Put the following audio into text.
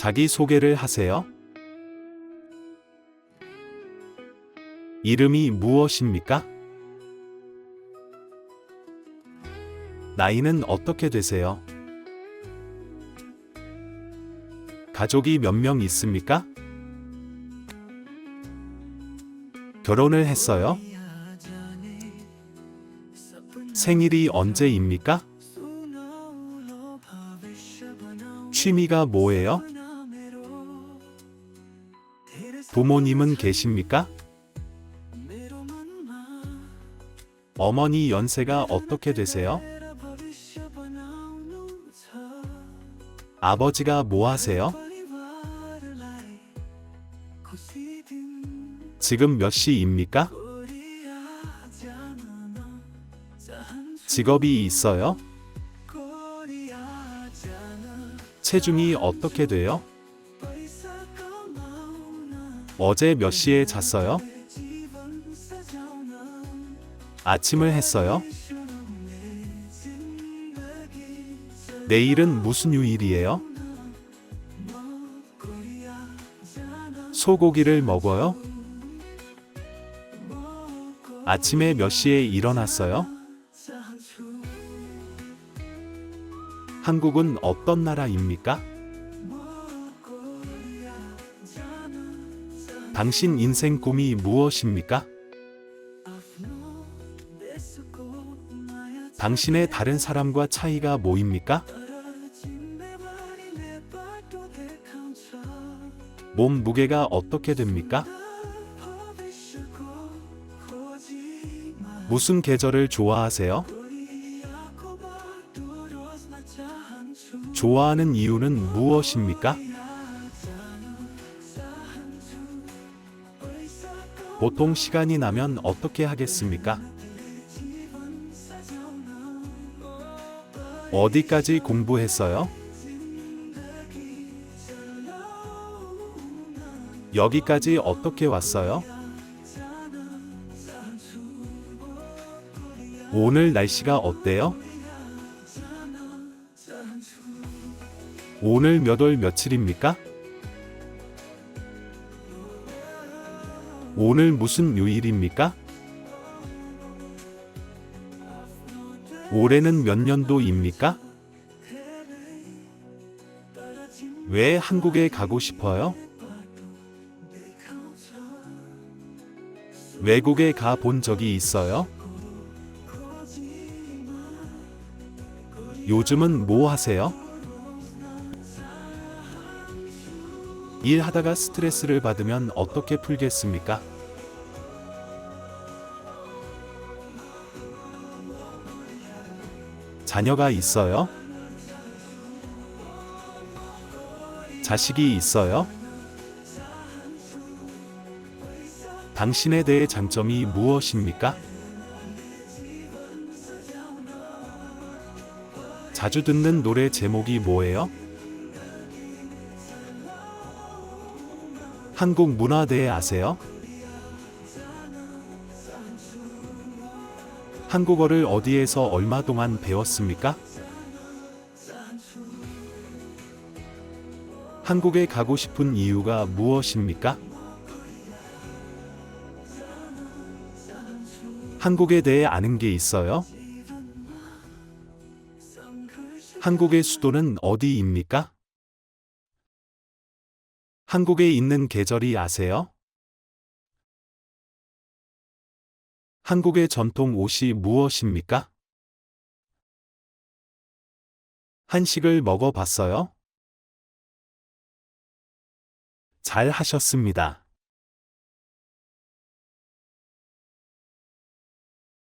자기 소개를 하세요. 이름이 무엇입니까? 나이는 어떻게 되세요? 가족이 몇 명 있습니까? 결혼을 했어요? 생일이 언제입니까? 취미가 뭐예요? 부모님은 계십니까? 어머니 연세가 어떻게 되세요? 아버지가 뭐 하세요? 지금 몇 시입니까? 직업이 있어요? 체중이 어떻게 돼요? 어제 몇 시에 잤어요? 아침을 했어요? 내일은 무슨 요일이에요? 소고기를 먹어요? 아침에 몇 시에 일어났어요? 한국은 어떤 나라입니까? 당신 인생 꿈이 무엇입니까? 당신의 다른 사람과 차이가 뭐입니까? 몸 무게가 어떻게 됩니까? 무슨 계절을 좋아하세요? 좋아하는 이유는 무엇입니까? 보통 시간이 나면 어떻게 하겠습니까? 어디까지 공부했어요? 여기까지 어떻게 왔어요? 오늘 날씨가 어때요? 오늘 몇 월 며칠입니까? 오늘 무슨 요일입니까? 올해는 몇 년도입니까? 왜 한국에 가고 싶어요? 외국에 가 본 적이 있어요? 요즘은 뭐 하세요? 일하다가 스트레스를 받으면 어떻게 풀겠습니까? 자녀가 있어요? 자식이 있어요? 당신에 대해 장점이 무엇입니까? 자주 듣는 노래 제목이 뭐예요? 한국 문화에 대해 아세요? 한국어를 어디에서 얼마 동안 배웠습니까? 한국에 가고 싶은 이유가 무엇입니까? 한국에 대해 아는 게 있어요? 한국의 수도는 어디입니까? 한국에 있는 계절이 아세요? 한국의 전통 옷이 무엇입니까? 한식을 먹어봤어요? 잘 하셨습니다.